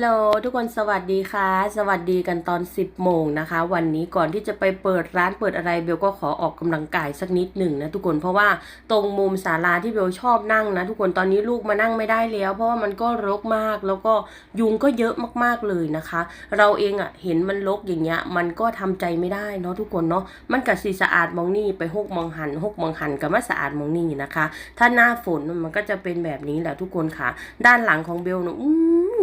ลโหลทุกคนสวัสดีค่ะ สวัสดีกันตอน 10 โมงนะคะ วันนี้ก่อนที่จะไปเปิดร้านเปิดอะไรเบลก็ขอออกกำลังกายสักนิดหนึ่งนะทุกคนเพราะว่าตรงมุมศาลาที่เบลชอบนั่งนะ ทุกคนตอนนี้ลูกมานั่งไม่ได้แล้ว เพราะว่ามันก็รกมากแล้วก็ยุงก็เยอะมากๆเลยนะคะ เราเองอะ่ะเห็นมันรกอย่างเงี้ยมันก็ทำใจไม่ได้เนาะทุกคนเนาะมันกับสีสะอาดมองนี่ไปหกมองหันหกมองหันกับมาสะอาดมองนี่นะคะ ถ้าหน้าฝนมันก็จะเป็นแบบนี้แหละทุกคนค่ะ ด้านหลังของเบลเนาะอื้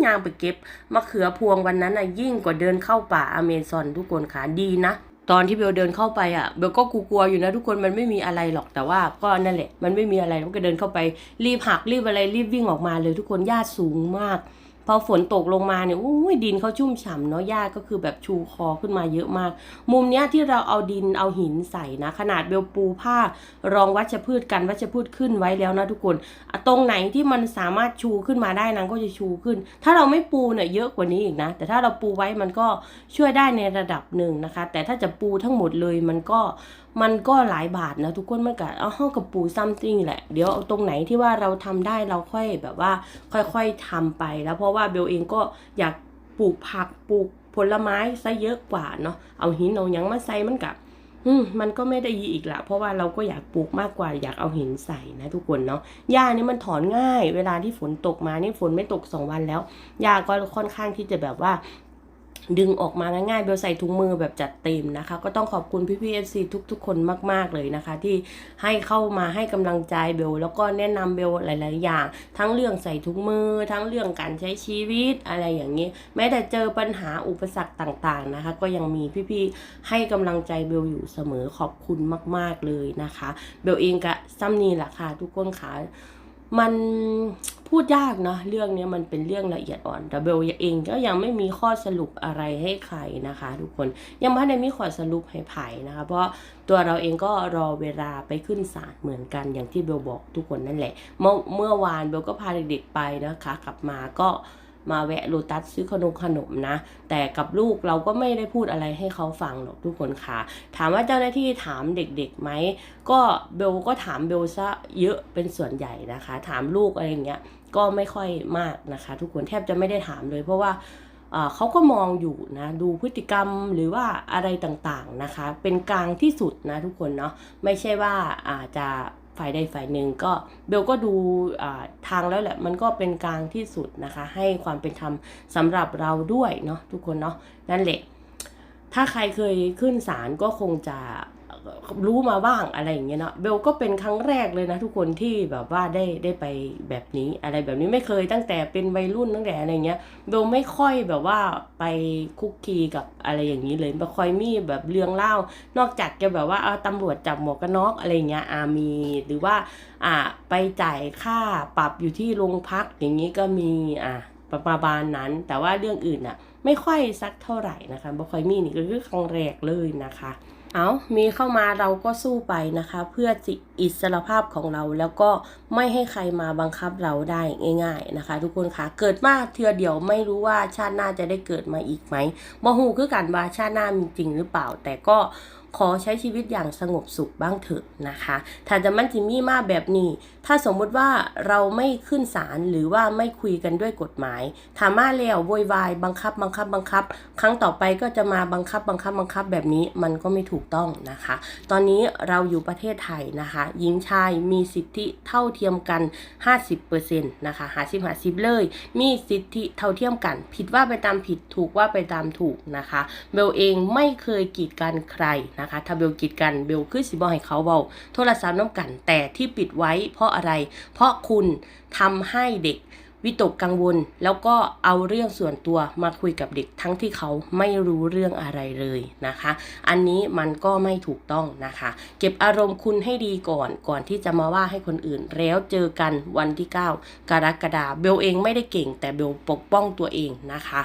อยางไปเก็บมะเขือพวงวันนั้นน่ะยิ่งกว่าเดินเข้าป่าอเมซอนทุกคนค่ะดีนะตอนที่เบลเดินเข้าไปอะเบลก็กลัวๆอยู่นะทุกคนมันไม่มีอะไรหรอกแต่ว่าก็นั่นแหละ มันไม่มีอะไรก็เดินเข้าไป รีบหักรีบอะไรรีบวิ่งออกมาเลยทุกคนหญ้าสูงมาก พอฝนตกลงมาเนี่ยอุ้ยดินเขาชุ่มฉ่ำเนาะหญ้าก็คือแบบชูคอขึ้นมาเยอะมาก มุมเนี้ยที่เราเอาดินเอาหินใส่นะ ขนาดเบลปูผ้ารองวัชพืชกันวัชพืชขึ้นไว้แล้วนะทุกคน ตรงไหนที่มันสามารถชูขึ้นมาได้นางก็จะชูขึ้น ถ้าเราไม่ปูเนี่ยเยอะกว่านี้อีกนะ แต่ถ้าเราปูไว้มันก็ช่วยได้ในระดับหนึ่งนะคะ แต่ถ้าจะปูทั้งหมดเลยมันก็ มันก็หลายบาทนะทุกคนมันก็เอาห้องกับปูซัมติงแหละเดี๋ยวเอาตรงไหนที่ว่าเราทำได้เราค่อยแบบว่าค่อยๆทำไป แล้วเพราะว่าเบลเองก็อยากปลูกผักปลูกผลไม้ซะเยอะกว่าเนาะเอาหินเอายังมาใส่มันกับอืมมันก็ไม่ได้ดีอีกละเพราะว่าเราก็อยากปลูกมากกว่าอยากเอาหินใส่นะทุกคนเนาะหญ้านี่มันถอนง่าย เวลาที่ฝนตกมานี่ฝนไม่ตกสองวันแล้วหญ้าก็ค่อนข้างที่จะแบบว่า ดึงออกมาง่ายๆเบลใส่ถุงมือแบบจัดเต็มนะคะ ก็ต้องขอบคุณพี่พีเอฟซีทุก ๆ คนมากๆเลยนะคะ ที่ให้เข้ามาให้กำลังใจเบลแล้วก็แนะนำเบลหลาย ๆ อย่าง ทั้งเรื่องใส่ถุงมือ ทั้งเรื่องการใช้ชีวิตอะไรอย่างนี้ แม้แต่เจอปัญหาอุปสรรคต่าง ๆ นะคะ ก็ยังมีพี่ๆให้กำลังใจเบลอยู่เสมอขอบคุณมาก ๆเลยนะคะ เบลเองกะซ้ำนี่แหละค่ะทุกคนค่ะมัน พูดยากเนาะเรื่องนี้มันเป็นเรื่องละเอียดอ่อนแต่เบลเองก็ยังไม่มีข้อสรุปอะไรให้ใครนะคะ ทุกคนยังไม่ได้มีข้อสรุปให้ไผ่นะคะ เพราะตัวเราเองก็รอเวลาไปขึ้นศาลเหมือนกันอย่างที่เบลบอกทุกคนนั่นแหละ เมื่อเมื่อวานเบลก็พาเด็กๆไปนะคะ กลับมาก็มาแวะโลตัสซื้อขนมขนมนะ แต่กับลูกเราก็ไม่ได้พูดอะไรให้เขาฟังหรอกทุกคนค่ะ ถามว่าเจ้าหน้าที่ถามเด็กๆไหมก็เบลก็ถามเบลซะเยอะเป็นส่วนใหญ่นะคะ ถามลูกอะไรอย่างเงี้ย ก็ไม่ค่อยมากนะคะ ทุกคนแทบจะไม่ได้ถามเลย เพราะว่าเขาก็มองอยู่นะดูพฤติกรรมหรือว่าอะไรต่างๆนะคะ เป็นกลางที่สุดนะทุกคนเนาะไม่ใช่ว่าอาจจะฝ่ายใดฝ่ายหนึ่งก็เบลก็ดูทางแล้วแหละมันก็เป็นกลางที่สุดนะคะ ให้ความเป็นธรรมสำหรับเราด้วยเนาะทุกคนเนาะนั่นแหละถ้าใครเคยขึ้นศาลก็คงจะ รู้มาบ้างอะไรอย่างเงี้ยเนาะเบลก็เป็นครั้งแรกเลยนะทุกคนที่แบบว่าได้ได้ไปแบบนี้อะไรแบบนี้ไม่เคยตั้งแต่เป็นวัยรุ่นตั้งแต่อะไรเงี้ยเบลไม่ค่อยแบบว่าไปคุกคีกับอะไรอย่างนี้เลยไม่ค่อยมีแบบเรื่องเล่านอกจากจะแบบว่าเอาตำรวจจับหมวกกันน็อกอะไรเงี้ยอามีหรือว่าอ่าไปจ่ายค่าปรับอยู่ที่โรงพักอย่างนี้ก็มีอ่าประมาณนั้น แต่ว่าเรื่องอื่นอะ ไม่ค่อยสักเท่าไหร่นะคะบ่ค่อยมีนี่ก็คือครั้งแรกเลยนะคะ เอามีเข้ามาเราก็สู้ไปนะคะ เพื่อสิอิสรภาพของเราแล้วก็ไม่ให้ใครมาบังคับเราได้ง่าย ๆนะคะ ทุกคนคะเกิดมาเทือเดียวไม่รู้ว่าชาติหน้าจะได้เกิดมาอีกไหมบ่หูคือกันว่าชาติหน้ามีจริงหรือเปล่า แต่ก็ ขอใช้ชีวิตอย่างสงบสุขบ้างเถอะนะคะ ถ้าจะมันจิมี่มาแบบนี้ ถ้าสมมุติว่าเราไม่ขึ้นศาลหรือว่าไม่คุยกันด้วยกฎหมายถามาแล้วโวยวายบังคับบังคับบังคับ ครั้งต่อไปก็จะมาบังคับบังคับบังคับแบบนี้มันก็ไม่ถูกต้องนะคะ ตอนนี้เราอยู่ประเทศไทยนะคะ หญิงชายมีสิทธิเท่าเทียมกัน 50%นะคะ50 50เลย มีสิทธิเท่าเทียมกัน ผิดว่าไปตามผิดถูกว่าไปตามถูกนะคะเบลเองไม่เคยกีดกันใครนะคะถ้าเบลกีดกันเบลคือสิบอให้เขาเบาโทรศัพท์น้ำกันแต่ที่ปิดไว้เพราะอะไร เพราะคุณทำให้เด็ก วิตกกังวล แล้วก็เอาเรื่องส่วนตัวมาคุยกับเด็กทั้งที่เขาไม่รู้เรื่องอะไรเลยนะคะ อันนี้มันก็ไม่ถูกต้องนะคะ เก็บอารมณ์คุณให้ดีก่อนก่อนที่จะมาว่าให้คนอื่น แล้วเจอกันวันที่ 9 กรกฎาคมเบลเองไม่ได้เก่ง แต่เบลปกป้องตัวเองนะคะ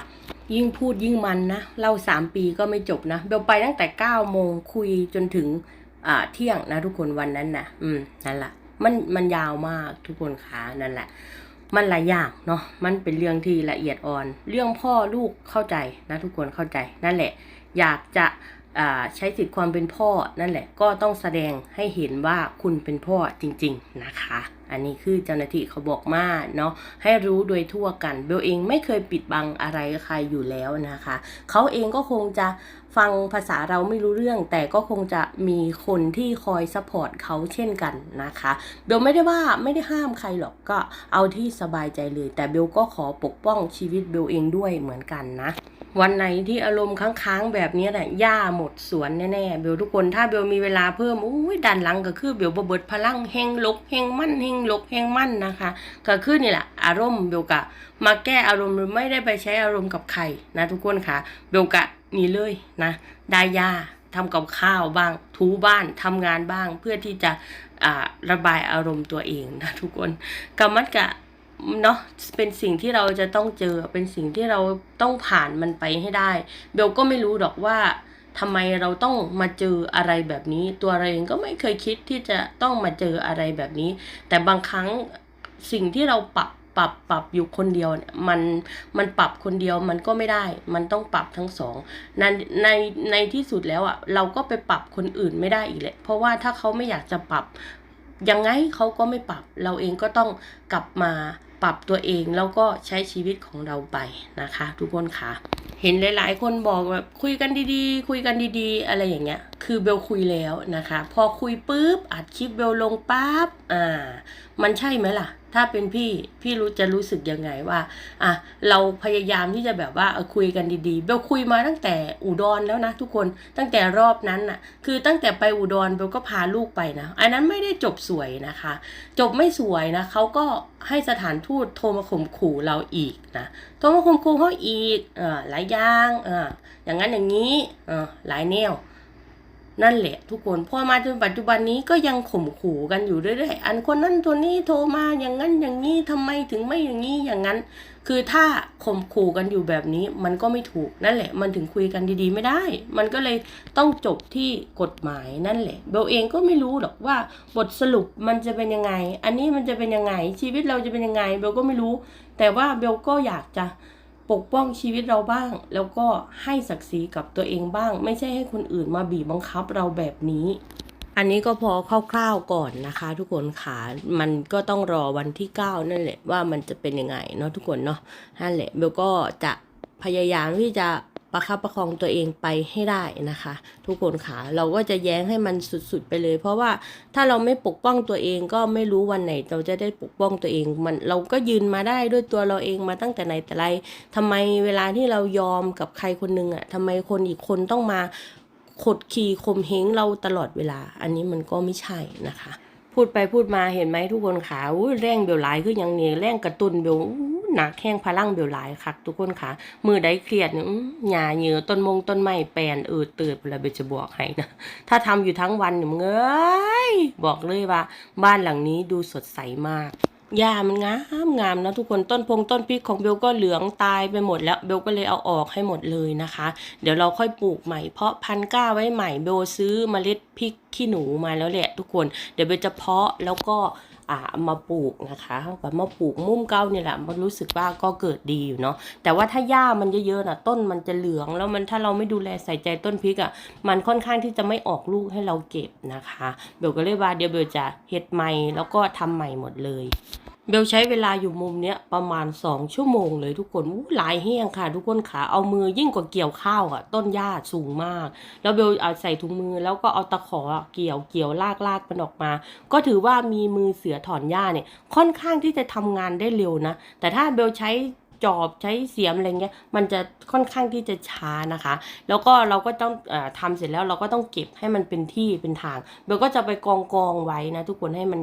ยิ่งพูดยิ่งมันนะเราสามปีก็ไม่จบนะ เบลไปตั้งแต่9โมงคุยจนถึงเที่ยงนะทุกคนวันนั้นนะอืมนั่นแหละมันมันยาวมากทุกคนคะนั่นแหละ มันหลายอย่างเนาะ มันเป็นเรื่องที่ละเอียดอ่อน เรื่องพ่อลูกเข้าใจนะทุกคนเข้าใจนั่นแหละ อยากจะใช้สิทธิ์ความเป็นพ่อนั่นแหละก็ต้องแสดงให้เห็นว่าคุณเป็นพ่อจริง ๆนะคะ อันนี้คือเจ้าหน้าที่เขาบอกมาเนาะให้รู้โดยทั่วกันเบลเองไม่เคยปิดบังอะไรใครอยู่แล้วนะคะ เขาเองก็คงจะ ฟังภาษาเราไม่รู้เรื่อง แต่ก็คงจะมีคนที่คอยซัพพอร์ตเขาเช่นกันนะคะเบลไม่ได้ว่าไม่ได้ห้ามใครหรอกก็เอาที่สบายใจเลย แต่เบลก็ขอปกป้องชีวิตเบลเองด้วยเหมือนกันนะ วันไหนที่อารมณ์ค้างๆแบบนี้แหละย่าหมดสวนแน่ๆเบลทุกคนถ้าเบลมีเวลาเพิ่มอุ้ยดันหลังก็คือเบลบเบิดพลังเฮงลกเฮงมั่นเฮงลกเฮงมั่นนะคะ ก็คือนี่แหละอารมณ์เบลกะมาแก้อารมณ์ไม่ได้ไปใช้อารมณ์กับใครนะทุกคนค่ะเบลกะ นี่เลยนะได้ยาทำกับข้าวบ้างถูบ้านทำงานบ้าง เพื่อที่จะระบายอารมณ์ตัวเองนะทุกคนกำมัดกะเนาะเป็นสิ่งที่เราจะต้องเจอเป็นสิ่งที่เราต้องผ่านมันไปให้ได้ เบลก็ไม่รู้หรอกว่าทำไมเราต้องมาเจออะไรแบบนี้ ตัวเราเองก็ไม่เคยคิดที่จะต้องมาเจออะไรแบบนี้ แต่บางครั้งสิ่งที่เราปรับ ปรับปรับอยู่คนเดียวเนี่ยมันมันปรับคนเดียวมันก็ไม่ได้ มันต้องปรับทั้งสองในในในที่สุดแล้วอะเราก็ไปปรับคนอื่นไม่ได้อีกแหละเพราะว่าถ้าเขาไม่อยากจะปรับยังไงเขาก็ไม่ปรับ เราเองก็ต้องกลับมาปรับตัวเองแล้วก็ใช้ชีวิตของเราไปนะคะ ทุกคนค่ะ เห็นหลาย ๆ คนบอกแบบคุยกันดีๆ คุยกันดีๆ อะไรอย่างเงี้ยคือเบลคุยแล้วนะคะ พอคุยปุ๊บอัดคลิปเบลลงปั๊บอ่า มันใช่ไหมล่ะ ถ้าเป็นพี่พี่รู้จะรู้สึกยังไงว่าอะเราพยายามที่จะแบบว่าคุยกันดีๆ เบลคุยมาตั้งแต่อุดรแล้วนะทุกคนตั้งแต่รอบนั้นน่ะ คือตั้งแต่ไปอุดรเบลก็พาลูกไปนะอันนั้นไม่ได้จบสวยนะคะ จบไม่สวยนะเขาก็ให้สถานทูตโทรมาข่มขู่เราอีกนะโทรมาข่มขู่เขาอีกเออหลายอย่างเอออย่างนั้นอย่างนี้เออหลายแนว นั่นแหละทุกคนพอมาจนปัจจุบันนี้ก็ยังข่มขู่กันอยู่เรื่อยๆอันคนนั้นตัวนี้โทรมาอย่างนั้นอย่างนี้ทำไมถึงไม่อย่างนี้อย่างนั้น คือถ้าข่มขู่กันอยู่แบบนี้มันก็ไม่ถูกนั่นแหละ มันถึงคุยกันดีๆ ไม่ได้ มันก็เลยต้องจบที่กฎหมายนั่นแหละเบลเองก็ไม่รู้หรอกว่าบทสรุปมันจะเป็นยังไง อันนี้มันจะเป็นยังไงชีวิตเราจะเป็นยังไงเบลก็ไม่รู้ แต่ว่าเบลก็อยากจะ ปกป้องชีวิตเราบ้าง แล้วก็ให้ศักดิ์ศรีกับตัวเองบ้าง ไม่ใช่ให้คนอื่นมาบีบบังคับเราแบบนี้ อันนี้ก็พอคร่าวๆก่อนนะคะ ทุกคนค่ะมันก็ต้องรอวันที่ 9 นั่นแหละว่ามันจะเป็นยังไงเนาะทุกคนเนาะนั่นแหละเบลก็จะพยายามที่จะ ประคับประคองตัวเองไปให้ได้นะคะ ทุกคนค่ะเราก็จะแย้งให้มันสุดๆไปเลย เพราะว่าถ้าเราไม่ปกป้องตัวเองก็ไม่รู้วันไหนเราจะได้ปกป้องตัวเองมันเราก็ยืนมาได้ด้วยตัวเราเองมาตั้งแต่ไหนแต่ไรทำไมเวลาที่เรายอมกับใครคนหนึงอะ่ะทำไมคนอีกคนต้องมาขดขี่ข่มเหงเราตลอดเวลา อันนี้มันก็ไม่ใช่นะคะ พูดไปพูดมาเห็นไหมทุกคนขาแรงเบลหลายคืออย่างนี้แร่งกระตุนเบล หนักแข้งพลังเบลหลายคักทุกคนค่ะ มือใดเครียดเนี่ยหญ้าเหยือต้นมงต้นไม้แปลนเออเตือนเวลาเบลจะบอกให้นะถ้าทำอยู่ทั้งวันเนี่ยมึงเอ้ยบอกเลยว่า บ้านหลังนี้ดูสดใสมากหญ้ามันงามงามนะทุกคนต้นพงต้นพริกของเบลก็เหลืองตายไปหมดแล้วเบลก็เลยเอาออกให้หมดเลยนะคะ เดี๋ยวเราค่อยปลูกใหม่เพาะพันธุ์ก้าไว้ใหม่เบลซื้อเมล็ดพริกขี้หนูมาแล้วแหละทุกคน เดี๋ยวเบลจะเพาะแล้วก็ อ่ามาปลูกนะคะแบบมาปลูกมุมเก้าเนี่ยแหละมันรู้สึกว่าก็เกิดดีอยู่เนาะแต่ว่าถ้าหญ้ามันเยอะๆน่ะต้นมันจะเหลือง แล้วมันถ้าเราไม่ดูแลใส่ใจต้นพริกอะมันค่อนข้างที่จะไม่ออกลูกให้เราเก็บนะคะ เบลก็เลยว่าเดี๋ยวเบลจะเฮ็ดใหม่แล้วก็ทำใหม่หมดเลย เบลใช้เวลาอยู่มุมเนี้ยประมาณสองชั่วโมงเลยทุกคนอู้หลายแห้งค่ะ ทุกคนขาเอามือยิ่งกว่าเกี่ยวข้าวอะ ต้นหญ้าสูงมาก แล้วเบลเอาใส่ถุงมือแล้วก็เอาตะขอเกี่ยวเกี่ยวลากลากมันออกมา ก็ถือว่ามีมือเสือถอนหญ้าเนี่ยค่อนข้างที่จะทำงานได้เร็วนะ แต่ถ้าเบลใช้ จอบใช้เสียมอะไรเงี้ยมันจะค่อนข้างที่จะช้านะคะ แล้วก็เราก็ต้องออทำเสร็จแล้วเราก็ต้องเก็บให้มันเป็นที่เป็นทางเบลก็จะไปกองกองไว้นะทุกคนให้มัน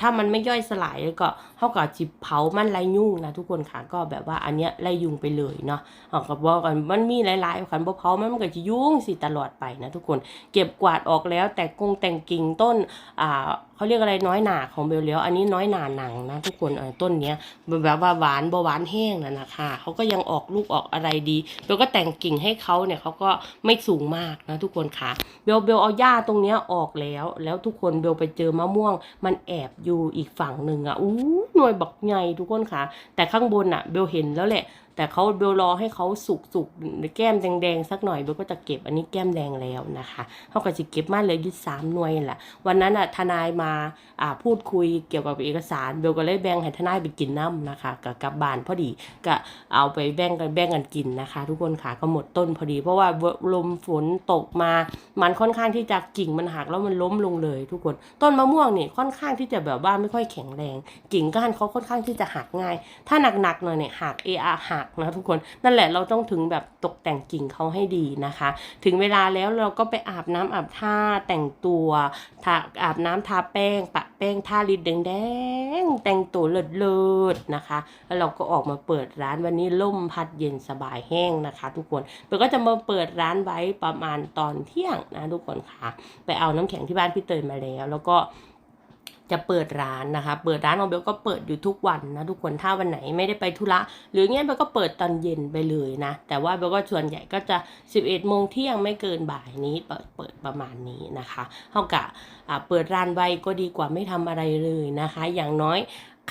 ถ้ามันไม่ย่อยสลายก็เท่ากับจิบเผามันไรยุ่งนะทุกคนค่ะก็แบบว่าอันเนี้ยไล่ยุงไปเลยเนาะเอากับว่ากันมันมีหลายๆขันบ่เผามันมันก็จะยุ่งสิตลอดไปนะทุกคนเก็บกวาดออกแล้วแต่กงแต่งกิ่งต้นอ่าเขาเรียกอะไรน้อยหนาของเบลแล้วอันนี้น้อยหนาหนังนะทุกคนต้นเนี้ยแบบว่าหวานบ่หวานแห้งนะนะคะเขาก็ยังออกลูกออกอะไรดีเบลก็แต่งกิ่งให้เขาเนี่ยเขาก็ไม่สูงมากนะทุกคนค่ะเบลเบลเอาหญ้าตรงเนี้ยออกแล้ว แล้วทุกคนเบลไปเจอมะม่วง มันแอบอยู่อีกฝั่งหนึ่งอะอู้หน่วยบักใหญ่ทุกคนค่ะ แต่ข้างบนอะเบลเห็นแล้วแหละ แต่เขาเบลรอให้เขาสุกสุกแก้มแดงๆสักหน่อยเบลก็จะเก็บอันนี้แก้มแดงแล้วนะคะเขาก็จะเก็บมาเหลยยึดสามหน่วยแหละวันนั้นอะทนายมาอ่าพูดคุยเกี่ยวกับเอกสารเบลก็เลยแบ่งให้ทนายไปกินน้ำนะคะกับกับบานพอดีก็เอาไปแบ่งกันแบ่งกันกินนะคะ ทุกคนค่ะก็หมดต้นพอดี เพราะว่าลมฝนตกมา มันค่อนข้างที่จะกิ่งมันหักแล้วมันล้มลงเลย ทุกคนต้นมะม่วงนี่ค่อนข้างที่จะแบบว่าไม่ค่อยแข็งแรง กิ่งก้านเขาค่อนข้างที่จะหักง่าย ถ้าหนักๆหน่อยเนี่ยหักเออาหักนะทุกคนนั่นแหละเราต้องถึงแบบตกแต่งกิ่งเขาให้ดีนะคะ ถึงเวลาแล้วเราก็ไปอาบน้ำอาบท่าแต่งตัวทาอาบน้ำทาแป้ง ปะแป้งทาลิปแดงๆแต่งตัวเลิศๆนะคะ แล้วเราก็ออกมาเปิดร้านวันนี้ล่มพัดเย็นสบายแห้งนะคะ ทุกคนเปิดก็จะมาเปิดร้านไว้ประมาณตอนเที่ยงนะทุกคนค่ะ ไปเอาน้ำแข็งที่บ้านพี่เตยมาแล้ว แล้วก็ จะเปิดร้านนะคะ เปิดร้านของเบลก็เปิดอยู่ทุกวันนะทุกคนถ้าวันไหนไม่ได้ไปธุระหรือเงี้ยเบลก็เปิดตอนเย็นไปเลยนะ แต่ว่าเบลก็ส่วนใหญ่ก็จะ 11โมงเที่ยงไม่เกินบ่ายนี้เปิดเปิดประมาณนี้นะคะเท่ากับเปิดร้านไว้ก็ดีกว่าไม่ทำอะไรเลยนะคะ อย่างน้อย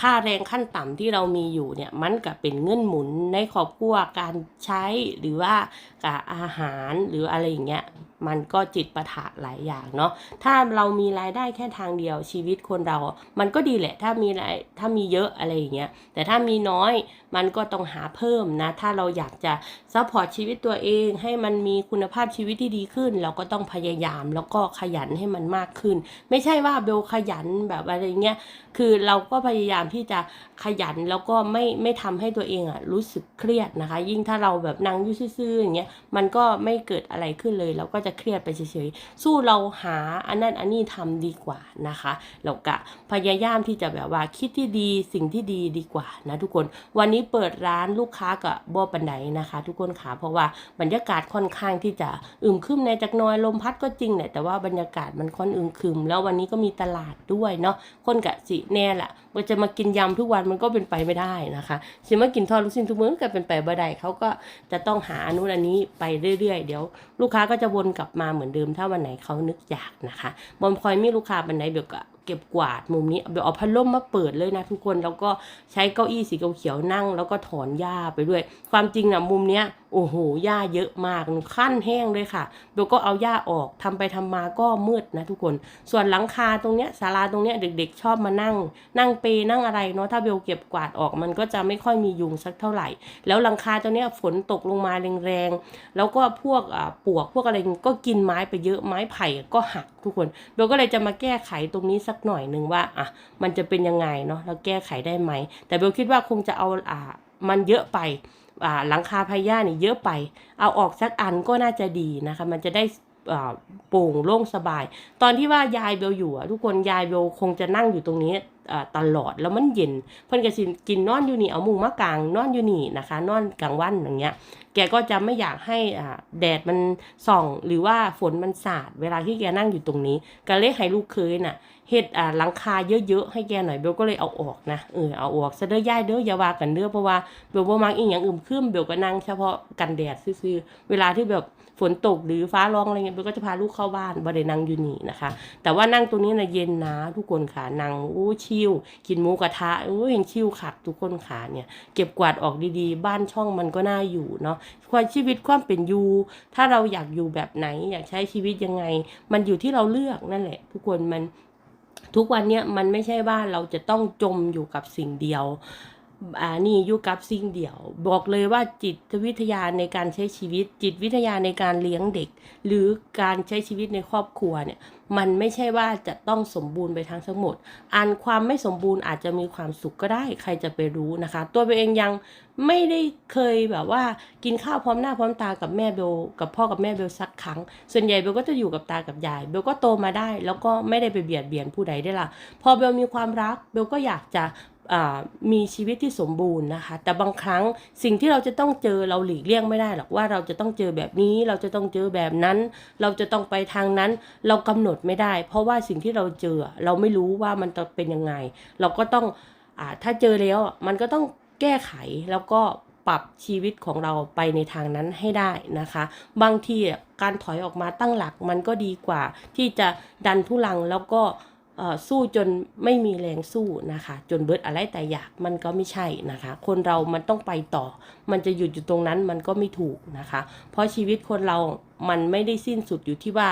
ค่าแรงขั้นต่ำที่เรามีอยู่เนี่ยมันก็เป็นเงื่อนหมุนในครอบครัวการใช้หรือว่ากับอาหารหรืออะไรอย่างเงี้ยมันก็จิตประทะหลายอย่างเนาะถ้าเรามีรายได้แค่ทางเดียวชีวิตคนเรา มันก็ดีแหละถ้ามีรายถ้ามีเยอะอะไรอย่างเงี้ยแต่ถ้ามีน้อย มันก็ต้องหาเพิ่มนะ ถ้าเราอยากจะซัพพอร์ตชีวิตตัวเอง ให้มันมีคุณภาพชีวิตที่ดีขึ้น เราก็ต้องพยายามแล้วก็ขยันให้มันมากขึ้น ไม่ใช่ว่าเบลขยันแบบอะไรเงี้ยคือเราก็พยายามที่จะขยันแล้วก็ไม่ไม่ทำให้ตัวเองอะรู้สึกเครียดนะคะ ยิ่งถ้าเราแบบนั่งยู่ซื่อๆอย่างเงี้ยมันก็ไม่เกิดอะไรขึ้นเลย เราก็จะเครียดไปเฉยๆสู้เราหาอันนั้นอันนี้ทำดีกว่านะคะเราก็พยายามที่จะแบบว่าคิดที่ดีสิ่งที่ดีดีกว่านะทุกคนวันนี้เปิดร้านลูกค้ากับบ่ปันไดนะคะ ทุกคนค่ะเพราะว่าบรรยากาศค่อนข้างที่จะอึมครึมในจักน้อยลมพัดก็จริงแหละแต่ว่าบรรยากาศมันค่อนอึมครึม แล้ววันนี้ก็มีตลาดด้วยเนาะคนกะสิแน่ละว่าจะมากินยำทุกวันมันก็เป็นไปไม่ได้นะคะสิมากินทอดลูกชิ้นทุกมื้อก็เป็นไปบ่ได้เขาก็จะต้องหาอนุอันนี้ไปเรื่อยๆ เดี๋ยว ลูกค้าก็จะวนกลับมาเหมือนเดิมถ้าวันไหนเขานึกอยากนะคะบอมคอยมีลูกค้าวันไหนเดี๋ยวก็ เก็บกวาดมุมนี้เดี๋ยวเอาพัดลมมาเปิดเลยนะทุกคนแล้วก็ใช้เก้าอี้สีเขียวนั่ง แล้วก็ถอนหญ้าไปด้วย ความจริงนะมุมเนี้ย โอ้โหหญ้าเยอะมากขั้นแห้งเลยค่ะเบลก็เอาหญ้าออกทำไปทำมาก็มืดนะทุกคน ส่วนหลังคาตรงเนี้ยศาลาตรงเนี้ยเด็ก ๆ ชอบมานั่ง นั่งเปนั่งอะไรเนาะถ้าเบลเก็บกวาดออกมันก็จะไม่ค่อยมียุงสักเท่าไหร่ แล้วหลังคาตรงเนี้ยฝนตกลงมาแรงๆแล้วก็พวกอ่าปวกพวกอะไรก็กินไม้ไปเยอะไม้ไผ่ก็หักทุกคนเบลก็เลยจะมาแก้ไขตรงนี้สักหน่อยหนึ่งว่าอะมันจะเป็นยังไงเนาะแล้วแก้ไขได้ไหม แต่เบลคิดว่าคงจะเอาอ่ามันเยอะไป หลังคาพาย่านี่เยอะไป เอาออกสักอันก็น่าจะดีนะคะ มันจะได้โปร่งโล่งสบาย ตอนที่ว่ายายเบลอยู่อะทุกคนยายเบลคงจะนั่งอยู่ตรงนี้ตลอดแล้วมันเย็น เพิ่นก็สิกินนอนอยู่นี่เอามุงมากางนอนอยู่นี่นะคะ นอนกลางวันอย่างเงี้ย แกก็จะไม่อยากให้แดดมันส่อง หรือว่าฝนมันสาด เวลาที่แกนั่งอยู่ตรงนี้ก็เลยให้ลูกเคยน่ะ เฮ็ดอ่าหลังคาเยอะๆให้แกหน่อยเบลก็เลยเอาออกนะเออเอาออกซะเด้อย่ายเด้ออย่าว่ากันเด้อเพราะว่าเบลบ่มักอีหยังอึมครึมเบลก็นั่งเฉพาะกันแดดซื่อๆเวลาที่แบบฝนตกหรือฟ้าร้องอะไรเงี้ยเบลก็จะพาลูกเข้าบ้านบ่ได้นั่งอยู่นี่นะคะ แต่ว่านั่งตรงนี้นะเย็นนะทุกคนค่ะนั่งอู้ชิลกินหมูกระทะอู้ยังชิลคักทุกคนค่ะเนี่ยเก็บกวาดออกดีๆ บ้านช่องมันก็น่าอยู่เนาะความชีวิตความเป็นอยู่ถ้าเราอยากอยู่แบบไหนอยากใช้ชีวิตยังไง มันอยู่ที่เราเลือกนั่นแหละ ทุกคนมัน ทุกวันเนี้ยมันไม่ใช่ว่าเราจะต้องจมอยู่กับสิ่งเดียว อ่านี่อยู่กับสิ่งเดียว บอกเลยว่าจิตวิทยาในการใช้ชีวิต จิตวิทยาในการเลี้ยงเด็ก หรือการใช้ชีวิตในครอบครัวเนี่ยมันไม่ใช่ว่าจะต้องสมบูรณ์ไปทั้งทั้งหมด อันความไม่สมบูรณ์อาจจะมีความสุขก็ได้ใครจะไปรู้นะคะ ตัวเองยังไม่ได้เคยแบบว่ากินข้าวพร้อมหน้าพร้อมตากับแม่เบลกับพ่อกับแม่เบลสักครั้ง ส่วนใหญ่เบลก็จะอยู่กับตากับยายเบลก็โตมาได้ แล้วก็ไม่ได้ไปเบียดเบียนผู้ใดได้ละพอเบลมีความรักเบลก็อยากจะ มีชีวิตที่สมบูรณ์นะคะ แต่บางครั้งสิ่งที่เราจะต้องเจอเราหลีกเลี่ยงไม่ได้หรอกว่าเราจะต้องเจอแบบนี้เราจะต้องเจอแบบนั้น เราจะต้องไปทางนั้น เรากำหนดไม่ได้ เพราะว่าสิ่งที่เราเจอเราไม่รู้ว่ามันจะเป็นยังไง เราก็ต้องอถ้าเจอแล้วมันก็ต้องแก้ไขแล้วก็ปรับชีวิตของเราไปในทางนั้นให้ได้นะคะ บางทีการถอยออกมาตั้งหลักมันก็ดีกว่า ที่จะดันทุลังแล้วก็ สู้จนไม่มีแรงสู้นะคะ จนเบิดอะไรแต่อยากมันก็ไม่ใช่นะคะ คนเรามันต้องไปต่อ มันจะหยุดอยู่ตรงนั้นมันก็ไม่ถูกนะคะ เพราะชีวิตคนเรามันไม่ได้สิ้นสุดอยู่ที่ว่า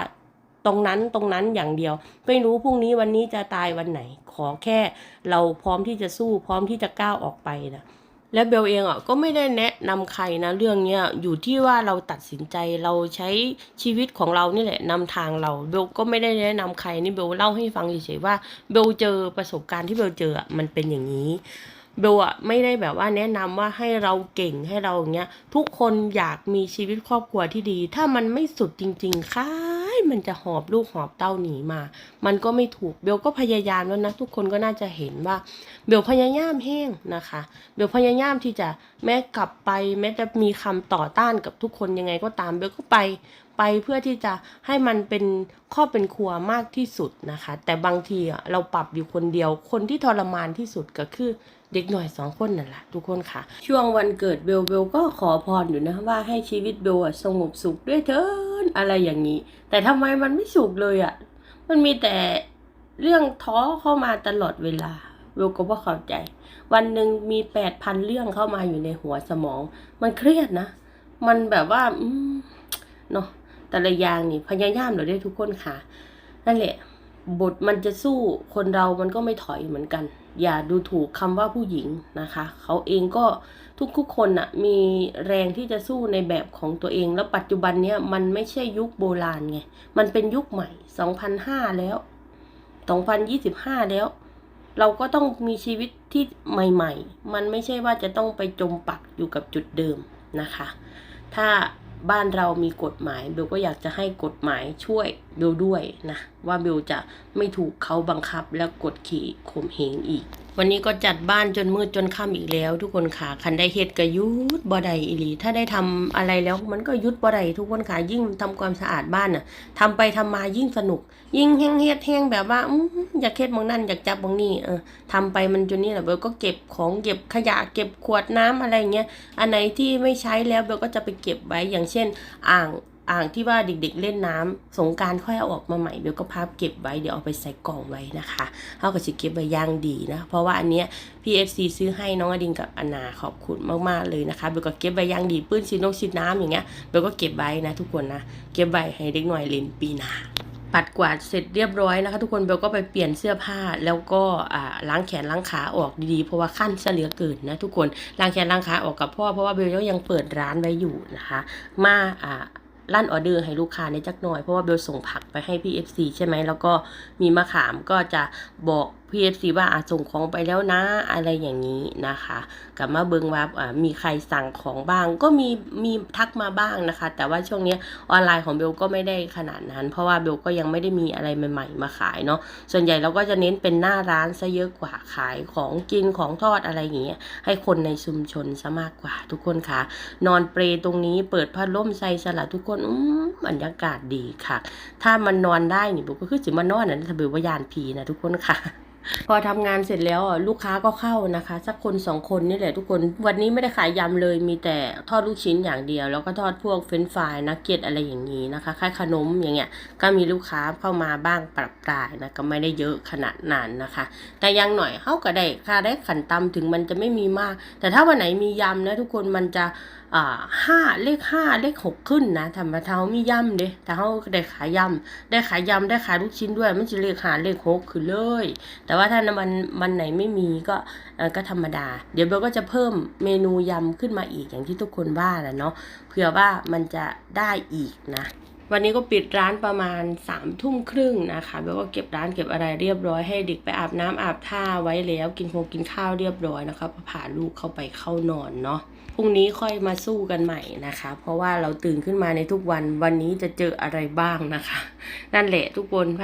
ตรงนั้นตรงนั้นอย่างเดียว ไม่รู้พรุ่งนี้วันนี้จะตายวันไหน ขอแค่เราพร้อมที่จะสู้พร้อมที่จะก้าวออกไปนะ และเบลเองอะก็ไม่ได้แนะนำใครนะเรื่องเนี้ยอยู่ที่ว่าเราตัดสินใจเราใช้ชีวิตของเรานี่แหละนำทางเราเบลก็ไม่ได้แนะนำใครนี่เบลเล่าให้ฟังเฉยๆว่าเบลเจอประสบการณ์ที่เบลเจออะมันเป็นอย่างนี้เบลอะไม่ได้แบบว่าแนะนำว่าให้เราเก่งให้เราอย่างเงี้ยทุกคนอยากมีชีวิตครอบครัวที่ดี ถ้ามันไม่สุดจริง ๆค่าย มันจะหอบลูกหอบเต้าหนีมา มันก็ไม่ถูกเบลก็พยายามแล้วนะทุกคนก็น่าจะเห็นว่า เบลพยายามแห้งนะคะ เบลพยายามที่จะแม้กลับไป แม้จะมีคำต่อต้านกับทุกคนยังไงก็ตามเบลก็ไปไปเพื่อที่จะให้มันเป็นครอบเป็นครัวมากที่สุดนะคะ แต่บางทีเราปรับอยู่คนเดียว คนที่ทรมานที่สุดก็คือเด็กหน่อยสองคนนั่นแหละทุกคนค่ะ ช่วงวันเกิดเบลเบลก็ขอพรอยู่นะว่าให้ชีวิตเบลสงบสุขด้วยเถิ นอะไรอย่างนี้ แต่ทำไมมันไม่สุขเลยอะมันมีแต่เรื่องท้อเข้ามาตลอดเวลาเบลก็ว่าเข้าใจ วันหนึ่งมีแปดพันเรื่องเข้ามาอยู่ในหัวสมอง มันเครียดนะ มันแบบว่า อืมเนาะแต่ละอย่างนี่พยายามเราได้ทุกคนค่ะ นั่นแหละ บทมันจะสู้คนเรามันก็ไม่ถอยเหมือนกัน อย่าดูถูกคำว่าผู้หญิงนะคะ เขาเองก็ทุกๆคนน่ะมีแรงที่จะสู้ในแบบของตัวเอง แล้วปัจจุบันเนี้ยมันไม่ใช่ยุคโบราณไง มันเป็นยุคใหม่ 2005 แล้ว 2025 แล้ว เราก็ต้องมีชีวิตที่ใหม่ ๆ มันไม่ใช่ว่าจะต้องไปจมปักอยู่กับจุดเดิมนะคะ ถ้าบ้านเรามีกฎหมายเบลก็อยากจะให้กฎหมายช่วยเบลด้วยนะ ว่าเบลจะไม่ถูกเขาบังคับแล้วกดขี่ข่มเหงอีก วันนี้ก็จัดบ้านจนมืดจนค่ำอีกแล้ว ทุกคนค่ะคันได้เฮ็ดก็หยุดบ่ได้อีหลีถ้าได้ทำอะไรแล้วมันก็ยุดบ่ได้ทุกคนค่ะยิ่งทำความสะอาดบ้านน่ะทำไปทำมายิ่งสนุก ยิ่งแห้งเฮ็ดแห้งแบบว่าออยากเฮ็ดบางนั่นอยากจับบางนี่เออทำไปมันจนนี่แหละเบลก็เก็บของเก็บขยะเก็บขวดน้ำอะไรเงี้ยอันไหนที่ไม่ใช้แล้วเบลก็จะไปเก็บไว้อย่างเช่น อ่าง อ่างที่ว่าเด็กๆเล่นน้ำสงการค่อยเอาออกมาใหม่เบลก็พับเก็บไว้เดี๋ยวเอาไปใส่กล่องไว้นะคะเขาก็จะเก็บไว้ย่างดีนะ เพราะว่าอันเนี้ย PFC ซื้อให้น้องอดินกับอนาขอบคุณมากๆเลยนะคะเบลก็เก็บไว้ย่างดีปื้นซีนงซีน้ำอย่างเงี้ยเบลก็เก็บไว้นะทุกคนนะเก็บไว้ให้เด็กหน่อยเล่นปีหน้าปัดกวาดเสร็จเรียบร้อยนะคะ ทุกคนเบลก็ไปเปลี่ยนเสื้อผ้าแล้วก็อ่าล้างแขนล้างขาออกดีๆ เพราะว่าขั้นเสลือเกินนะทุกคนล้างแขนล้างขาออกกับพ่อเพราะว่าเบลก็ยังเปิดร้านไว้อยู่นะคะ มาอ่า ลั่นออเดอร์ให้ลูกค้าในจักหน่อย เพราะว่าเบลส่งผักไปให้พี่ FC ใช่ไหมแล้วก็มีมะขามก็จะบอก พี่ FC ว่าอะส่งของไปแล้วนะ อะไรอย่างนี้นะคะกลับมาเบิงว่ามีใครสั่งของบ้าง ก็มีมีทักมาบ้างนะคะ แต่ว่าช่วงนี้ออนไลน์ของเบลก็ไม่ได้ขนาดนั้น เพราะว่าเบลก็ยังไม่ได้มีอะไรใหม่ๆ มาขายเนาะส่วนใหญ่เราก็จะเน้นเป็นหน้าร้านซะเยอะกว่าขายของกินของทอดอะไรอย่างเงี้ยให้คนในชุมชนซะมากกว่า ทุกคนค่ะ นอนเปรตรงนี้เปิดพัดลมใส่สลัดทุกคนอืมบรรยากาศดีค่ะ ถ้ามันนอนได้นี่ผมก็คือสิมานอนนะถ้าเบลว่ายานผีนะทุกคนค่ะพอทำงานเสร็จแล้วอะลูกค้าก็เข้านะคะ สักคนสองคนนี่แหละทุกคนวันนี้ไม่ได้ขายยำเลยมีแต่ทอดลูกชิ้นอย่างเดียว แล้วก็ทอดพวกเฟรนฟรายนักเก็ตอะไรอย่างนี้นะคะค่ายขนมอย่างเงี้ยก็มีลูกค้าเข้ามาบ้างปรับปรายนะก็ไม่ได้เยอะขนาดนั้นนะคะ แต่ยังหน่อยเขาก็ได้ค่าได้ขันตำถึงมันจะไม่มีมาก แต่ถ้าวันไหนมียำนะทุกคนมันจะ อ่าห้าเลขห้าเลขหกขึ้นนะธรรมดาเขามีย่ำเด้แต่เขาได้ขายย่ำได้ขายย่ำได้ขายลูกชิ้นด้วยมันจะเลขหาเลขหกคือเลย แต่ว่าถ้ามันมันไหนไม่มีก็ก็ธรรมดา เดี๋ยวเบลก็จะเพิ่มเมนูยำขึ้นมาอีกอย่างที่ทุกคนว่าแหละเนาะเผื่อว่ามันจะได้อีกนะวันนี้ก็ปิดร้านประมาณสามทุ่มครึ่งนะคะเบลก็เก็บร้านเก็บอะไรเรียบร้อยให้เด็กไปอาบน้ำอาบท่าไว้แล้ว กินคกินข้าวเรียบร้อยนะคะพาลูกเข้าไปเข้านอนเนาะ พรุ่งนี้ค่อยมาสู้กันใหม่นะคะ เพราะว่าเราตื่นขึ้นมาในทุกวันวันนี้จะเจออะไรบ้างนะคะ นั่นแหละทุกคนไป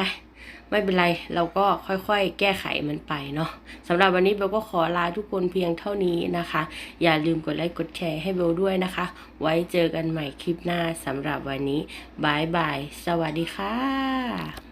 ไม่เป็นไรเราก็ค่อยๆ แก้ไขมันไปเนาะสำหรับวันนี้เบลก็ขอลาทุกคนเพียงเท่านี้นะคะ อย่าลืมกดไลค์กดแชร์ให้เบลด้วยนะคะ ไว้เจอกันใหม่คลิปหน้าสำหรับวันนี้บายบาย สวัสดีค่ะ